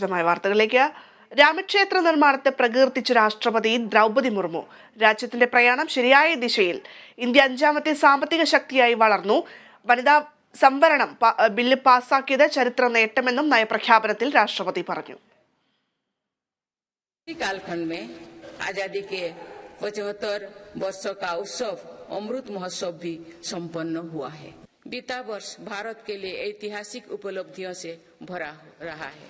വിശദമായ വാർത്തകളിലേക്ക് രാമക്ഷേത്ര നിർമ്മാണത്തെ പ്രകീർത്തിച്ച രാഷ്ട്രപതി ദ്രൗപദി മുർമു രാജ്യത്തിന്റെ പ്രയാണം ശരിയായ ദിശയിൽ ഇന്ത്യ അഞ്ചാമത്തെ സാമ്പത്തിക ശക്തിയായി വളർന്നു വനിതാ സംവരണം പ- ബില്ല് പാസാക്കിയത് ചരിത്ര നേട്ടമെന്നും നയപ്രഖ്യാപനത്തിൽ രാഷ്ട്രപതി പറഞ്ഞു इसी कालखंड में आजादी के पचहत्तर वर्षों का उत्सव अमृत महोत्सव भी संपन्न हुआ है बीता वर्ष भारत के लिए ऐतिहासिक उपलब्धियों से भरा रहा है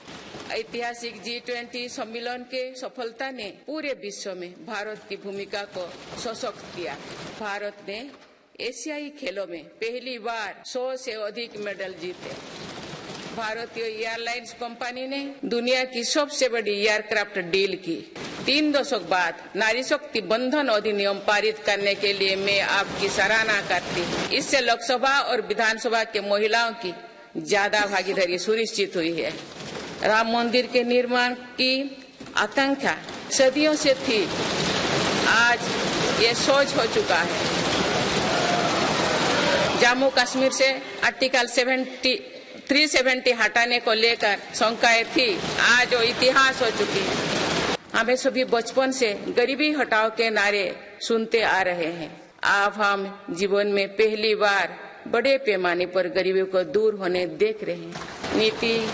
ऐतिहासिक जी ट्वेंटी सम्मेलन के सफलता ने पूरे विश्व में भारत की भूमिका को सशक्त किया। भारत ने एशियाई खेलों में पहली बार 100 से अधिक मेडल जीते। भारतीय एयरलाइंस कंपनी ने दुनिया की सबसे बड़ी एयरक्राफ्ट डील की। तीन दशक बाद नारी शक्ति बंधन अधिनियम पारित करने के लिए मैं आपकी सराहना करती हूँ। इससे लोकसभा और विधानसभा के महिलाओं की ज़्यादा भागीदारी सुनिश्चित हुई है। राम मंदिर के निर्माण की आकांक्षा सदियों से थी। आज ये सोच हो चुका है। जम्मू कश्मीर से आर्टिकल 70 370 हटाने को लेकर शंकाएँ थी। आज वो इतिहास हो चुकी है। हमें सभी बचपन से गरीबी हटाओ के नारे सुनते आ रहे हैं। अब हम जीवन में पहली बार बड़े पैमाने पर गरीबी को दूर होने देख रहे हैं। नीति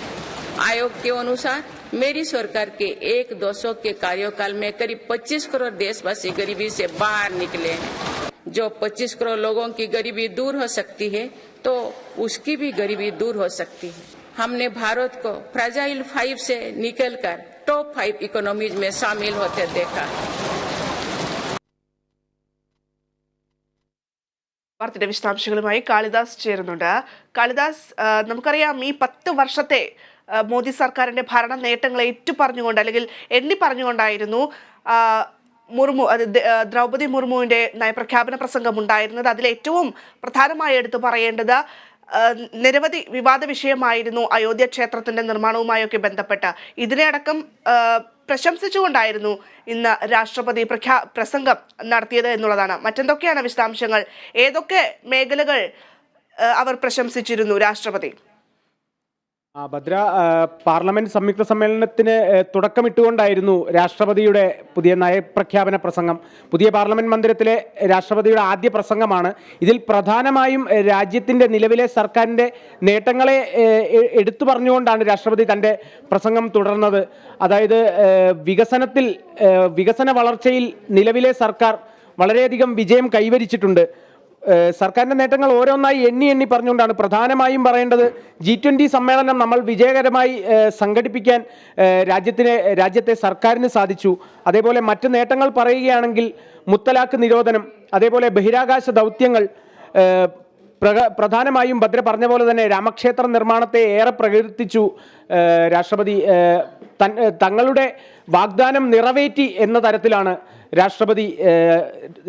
आयोग के अनुसार मेरी सरकार के एक दशक के कार्यकाल में करीब 25 करोड़ देशवासी गरीबी से बाहर निकले हैं जो 25 करोड़ लोगों की गरीबी दूर हो सकती है तो उसकी भी गरीबी दूर हो सकती है हमने भारत को फ्राजाइल फाइव से निकलकर टॉप फाइव इकोनॉमीज में शामिल होते देखा വാർത്തയുടെ വിശദാംശങ്ങളുമായി കാളിദാസ് ചേരുന്നുണ്ട് കാളിദാസ് ആ, നമുക്കറിയാം ഈ പത്ത് വർഷത്തെ ആ, മോദി സർക്കാരിന്റെ ഭരണ നേട്ടങ്ങൾ ഏറ്റുപറഞ്ഞുകൊണ്ട് അല്ലെങ്കിൽ എണ്ണി പറഞ്ഞുകൊണ്ടായിരുന്നു മുർമു അത് ദ- ആ, ദ്രൗപദി മുർമുവിന്റെ നയപ്രഖ്യാപന പ്രസംഗം ഉണ്ടായിരുന്നത് അതിൽ ഏറ്റവും പ്രധാനമായി എടുത്തു പറയേണ്ടത് നിരവധി വിവാദ വിഷയമായിരുന്നു അയോധ്യ ക്ഷേത്രത്തിന്റെ നിർമ്മാണവുമായൊക്കെ ബന്ധപ്പെട്ട്. ഇതിനെയടക്കം ആ, പ്രശംസിച്ചുകൊണ്ടായിരുന്നു ഇന്ന് രാഷ്ട്രപതി പ്രഖ്യാ പ്രസംഗം നടത്തിയത് എന്നുള്ളതാണ്. മറ്റെന്തൊക്കെയാണ് വിശദാംശങ്ങൾ? ഏതൊക്കെ മേഖലകൾ അവർ പ്രശംസിച്ചിരുന്നു രാഷ്ട്രപതി? ആ, ഭദ്ര പാർലമെന്റ് സംയുക്ത സമ്മേളനത്തിന് തുടക്കമിട്ടുകൊണ്ടായിരുന്നു രാഷ്ട്രപതിയുടെ പുതിയ നയപ്രഖ്യാപന പ്രസംഗം. പുതിയ പാർലമെന്റ് മന്ദിരത്തിലെ രാഷ്ട്രപതിയുടെ ആദ്യ പ്രസംഗമാണ്. ഇതിൽ പ്രധാനമായും രാജ്യത്തിന്റെ നിലവിലെ സർക്കാരിന്റെ നേട്ടങ്ങളെ എടുത്തു പറഞ്ഞുകൊണ്ടാണ് രാഷ്ട്രപതി തന്റെ പ്രസംഗം തുടർന്നത്. അതായത് വികസനത്തിൽ വികസന വളർച്ചയിൽ നിലവിലെ സർക്കാർ വളരെയധികം വിജയം കൈവരിച്ചിട്ടുണ്ട്. ഏഹ് സർക്കാരിന്റെ നേട്ടങ്ങൾ ഓരോന്നായി എണ്ണി എണ്ണി പറഞ്ഞുകൊണ്ടാണ് പ്രധാനമായും പറയേണ്ടത് ജി ട്വന്റി സമ്മേളനം നമ്മൾ വിജയകരമായി സംഘടിപ്പിക്കാൻ രാജ്യത്തിനെ രാജ്യത്തെ സർക്കാരിന് സാധിച്ചു. അതേപോലെ മറ്റ് നേട്ടങ്ങൾ പറയുകയാണെങ്കിൽ മുത്തലാഖ് നിരോധനം അതേപോലെ ബഹിരാകാശ ദൗത്യങ്ങൾ പ്രധാനമായും ഭദ്ര പറഞ്ഞ പോലെ തന്നെ രാമക്ഷേത്ര നിർമ്മാണത്തെ ഏറെ പ്രകീർത്തിച്ചു രാഷ്ട്രപതി തങ്ങളുടെ വാഗ്ദാനം നിറവേറ്റി എന്ന തരത്തിലാണ് രാഷ്ട്രപതി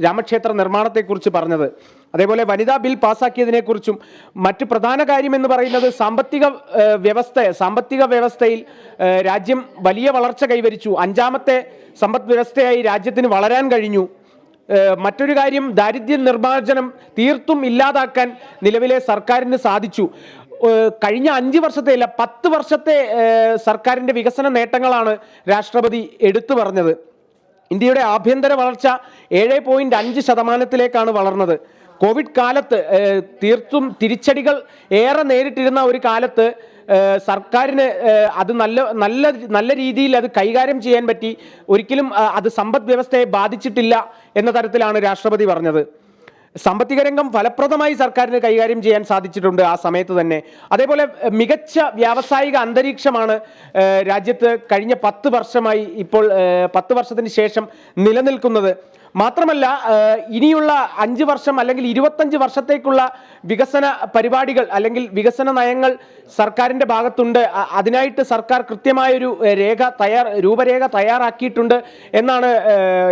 രാമക്ഷേത്ര നിർമ്മാണത്തെക്കുറിച്ച് പറഞ്ഞത്. അതേപോലെ വനിതാ ബിൽ പാസ്സാക്കിയതിനെക്കുറിച്ചും മറ്റ് പ്രധാന കാര്യമെന്ന് പറയുന്നത് സാമ്പത്തിക വ്യവസ്ഥ സാമ്പത്തിക വ്യവസ്ഥയിൽ രാജ്യം വലിയ വളർച്ച കൈവരിച്ചു. അഞ്ചാമത്തെ സമ്പദ് വ്യവസ്ഥയായി രാജ്യത്തിന് വളരാൻ കഴിഞ്ഞു. മറ്റൊരു കാര്യം ദാരിദ്ര്യ നിർമ്മാർജനം തീർത്തും ഇല്ലാതാക്കാൻ നിലവിലെ സർക്കാരിന് സാധിച്ചു. കഴിഞ്ഞ അഞ്ച് വർഷത്തെ അല്ല പത്ത് വർഷത്തെ സർക്കാരിന്റെ വികസന നേട്ടങ്ങളാണ് രാഷ്ട്രപതി എടുത്തു പറഞ്ഞത്. ഇന്ത്യയുടെ ആഭ്യന്തര വളർച്ച ഏഴ് പോയിന്റ് അഞ്ച് ശതമാനത്തിലേക്കാണ് വളർന്നത്. കോവിഡ് കാലത്ത് തീർത്തും തിരിച്ചടികൾ ഏറെ നേരിട്ടിരുന്ന ഒരു കാലത്ത് സർക്കാരിന് അത് നല്ല നല്ല നല്ല രീതിയിൽ അത് കൈകാര്യം ചെയ്യാൻ പറ്റി. ഒരിക്കലും അത് സമ്പദ് വ്യവസ്ഥയെ ബാധിച്ചിട്ടില്ല എന്ന തരത്തിലാണ് രാഷ്ട്രപതി പറഞ്ഞത്. സാമ്പത്തിക രംഗം ഫലപ്രദമായി സർക്കാരിന് കൈകാര്യം ചെയ്യാൻ സാധിച്ചിട്ടുണ്ട് ആ സമയത്ത് തന്നെ. അതേപോലെ മികച്ച വ്യാവസായിക അന്തരീക്ഷമാണ് രാജ്യത്ത് കഴിഞ്ഞ പത്ത് വർഷമായി ഇപ്പോൾ പത്ത് വർഷത്തിന് ശേഷം നിലനിൽക്കുന്നത്. മാത്രമല്ല ഇനിയുള്ള അഞ്ച് വർഷം അല്ലെങ്കിൽ ഇരുപത്തഞ്ച് വർഷത്തേക്കുള്ള വികസന പരിപാടികൾ അല്ലെങ്കിൽ വികസന നയങ്ങൾ സർക്കാരിന്റെ ഭാഗത്തുണ്ട്. അതിനായിട്ട് സർക്കാർ കൃത്യമായൊരു രേഖ തയ്യാർ രൂപരേഖ തയ്യാറാക്കിയിട്ടുണ്ട് എന്നാണ്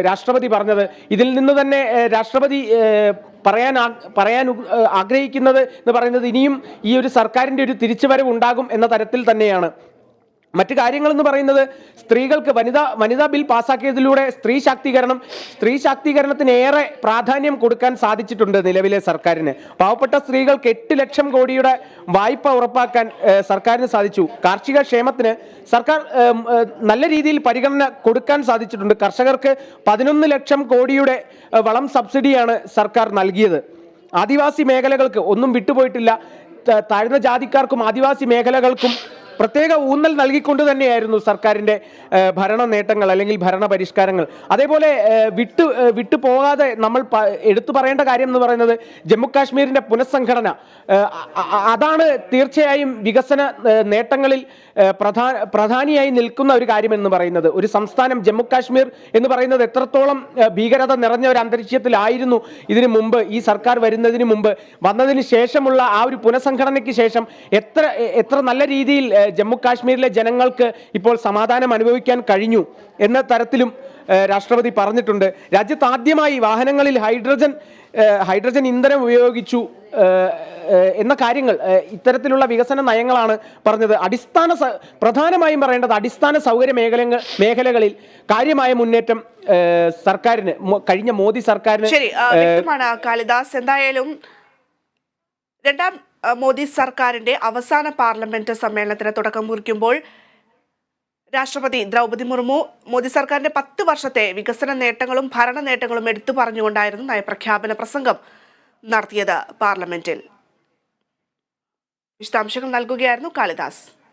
രാഷ്ട്രപതി പറഞ്ഞത്. ഇതിൽ നിന്ന് തന്നെ രാഷ്ട്രപതി പറയാൻ പറയാൻ ആഗ്രഹിക്കുന്നത് എന്ന് പറയുന്നത് ഇനിയും ഈ ഒരു സർക്കാരിന്റെ ഒരു തിരിച്ചുവരവ് ഉണ്ടാകും എന്ന തരത്തിൽ തന്നെയാണ്. മറ്റു കാര്യങ്ങൾ എന്ന് പറയുന്നത് സ്ത്രീകൾക്ക് വനിതാ വനിതാ ബിൽ പാസ്സാക്കിയതിലൂടെ സ്ത്രീ ശാക്തീകരണം സ്ത്രീ ശാക്തീകരണത്തിന് ഏറെ പ്രാധാന്യം കൊടുക്കാൻ സാധിച്ചിട്ടുണ്ട് നിലവിലെ സർക്കാരിന്. പാവപ്പെട്ട സ്ത്രീകൾക്ക് എട്ട് ലക്ഷം കോടിയുടെ വായ്പ ഉറപ്പാക്കാൻ സർക്കാരിന് സാധിച്ചു. കാർഷിക ക്ഷേമത്തിന് സർക്കാർ നല്ല രീതിയിൽ പരിഗണന കൊടുക്കാൻ സാധിച്ചിട്ടുണ്ട്. കർഷകർക്ക് പതിനൊന്ന് ലക്ഷം കോടിയുടെ വളം സബ്സിഡിയാണ് സർക്കാർ നൽകിയത്. ആദിവാസി മേഖലകൾക്ക് ഒന്നും വിട്ടുപോയിട്ടില്ല. താഴ്ന്ന ജാതിക്കാർക്കും ആദിവാസി മേഖലകൾക്കും പ്രത്യേക ഊന്നൽ നൽകിക്കൊണ്ട് തന്നെയായിരുന്നു സർക്കാരിന്റെ ഭരണ നേട്ടങ്ങൾ അല്ലെങ്കിൽ ഭരണ പരിഷ്കാരങ്ങൾ. അതേപോലെ വിട്ട് വിട്ടു പോകാതെ നമ്മൾ എടുത്തു പറയേണ്ട കാര്യം എന്ന് പറയുന്നത് ജമ്മു കാശ്മീരിന്റെ പുനഃസംഘടന. അതാണ് തീർച്ചയായും വികസന നേട്ടങ്ങളിൽ പ്രധാന പ്രധാനിയായി നിൽക്കുന്ന ഒരു കാര്യമെന്ന് പറയുന്നത്. ഒരു സംസ്ഥാനം ജമ്മു കാശ്മീർ എന്ന് പറയുന്നത് എത്രത്തോളം ഭീകരത നിറഞ്ഞ ഒരു അന്തരീക്ഷത്തിലായിരുന്നു ഇതിനു മുമ്പ് ഈ സർക്കാർ വരുന്നതിന് മുമ്പ്. വന്നതിന് ശേഷമുള്ള ആ ഒരു പുനഃസംഘടനയ്ക്ക് ശേഷം എത്ര എത്ര നല്ല രീതിയിൽ ജമ്മു കാശ്മീരിലെ ജനങ്ങൾക്ക് ഇപ്പോൾ സമാധാനം അനുഭവിക്കാൻ കഴിഞ്ഞു എന്ന തരത്തിലും രാഷ്ട്രപതി പറഞ്ഞിട്ടുണ്ട്. രാജ്യത്ത് ആദ്യമായി വാഹനങ്ങളിൽ ഹൈഡ്രജൻ ഹൈഡ്രജൻ ഇന്ധനം ഉപയോഗിച്ചു എന്ന കാര്യങ്ങൾ ഇത്തരത്തിലുള്ള വികസന നയങ്ങളാണ് പറഞ്ഞത്. അടിസ്ഥാന പ്രധാനമായും പറയേണ്ടത് അടിസ്ഥാന സൗകര്യ മേഖലകൾ മേഖലകളിൽ കാര്യമായ മുന്നേറ്റം സർക്കാരിന് കഴിഞ്ഞ മോദി സർക്കാരിന് ശരി കാളിദാസ്. എന്തായാലും രണ്ടാം മോദി സർക്കാരിന്റെ അവസാന പാർലമെന്റ് സമ്മേളനത്തിന് തുടക്കം കുറിക്കുമ്പോൾ രാഷ്ട്രപതി ദ്രൗപദി മുർമു മോദി സർക്കാരിന്റെ പത്ത് വർഷത്തെ വികസന നേട്ടങ്ങളും ഭരണ നേട്ടങ്ങളും എടുത്തു പറഞ്ഞുകൊണ്ടായിരുന്നു നയപ്രഖ്യാപന പ്രസംഗം നടത്തിയത് പാർലമെന്റിൽ. വിശദാംശങ്ങൾ നൽകുകയായിരുന്നു കാളിദാസ്.